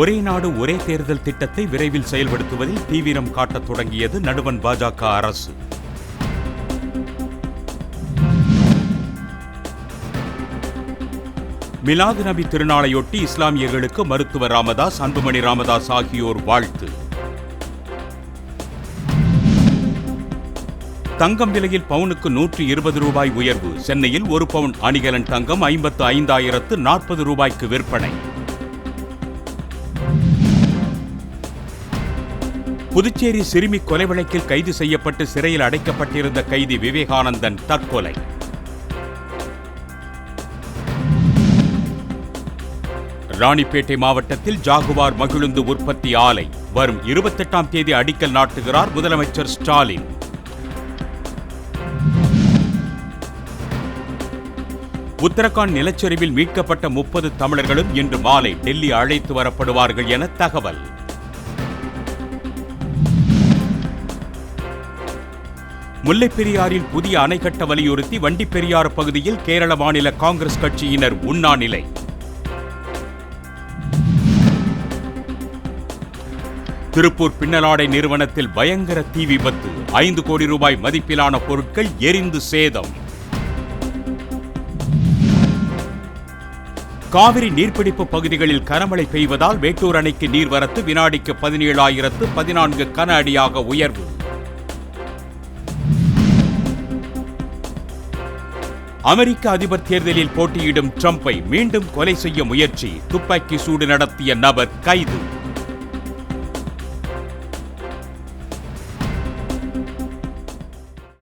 ஒரே நாடு ஒரே தேர்தல் திட்டத்தை விரைவில் செயல்படுத்துவதில் தீவிரம் காட்டத் தொடங்கியது நடுவன் பாஜக அரசு. மிலாது நபி திருநாளையொட்டி இஸ்லாமியர்களுக்கு மருத்துவர் ராமதாஸ் அன்புமணி ராமதாஸ் ஆகியோர் வாழ்த்து. தங்கம் விலையில் பவுனுக்கு நூற்றி இருபது ரூபாய் உயர்வு. சென்னையில் ஒரு பவுன் அணிகலன் தங்கம் ஐம்பத்து ஐந்தாயிரத்து நாற்பது ரூபாய்க்கு விற்பனை. புதுச்சேரி சிறுமி கொலை வழக்கில் கைது செய்யப்பட்டு சிறையில் அடைக்கப்பட்டிருந்த கைதி விவேகானந்தன் தற்கொலை. ராணிப்பேட்டை மாவட்டத்தில் ஜாகுவார் மகிழுந்து உற்பத்தி ஆலை. வரும் இருபத்தெட்டாம் தேதி அடிக்கல் நாட்டுகிறார் முதலமைச்சர் ஸ்டாலின். உத்தரகாண்ட் நிலச்சரிவில் மீட்கப்பட்ட முப்பது தமிழர்களும் இன்று மாலை டெல்லி அழைத்து வரப்படுவார்கள் என தகவல். முல்லைப்பெரியாறில் புதிய அணை கட்ட வலியுறுத்தி வண்டிப்பெரியாறு பகுதியில் கேரள மாநில காங்கிரஸ் கட்சியினர் உண்ணாநிலை. திருப்பூர் பின்னலாடை நிறுவனத்தில் பயங்கர தீ விபத்து. ஐந்து கோடி ரூபாய் மதிப்பிலான பொருட்கள் எரிந்து சேதம். காவிரி நீர்பிடிப்பு பகுதிகளில் கனமழை பெய்வதால் மேட்டூர் அணைக்கு நீர்வரத்து வினாடிக்கு பதினேழாயிரத்து பதினான்கு கன அடியாக உயர்வு. அமெரிக்க அதிபர் தேர்தலில் போட்டியிடும் ட்ரம்பை மீண்டும் கொலை செய்ய முயற்சி. துப்பாக்கி சூடு நடத்திய நபர் கைது.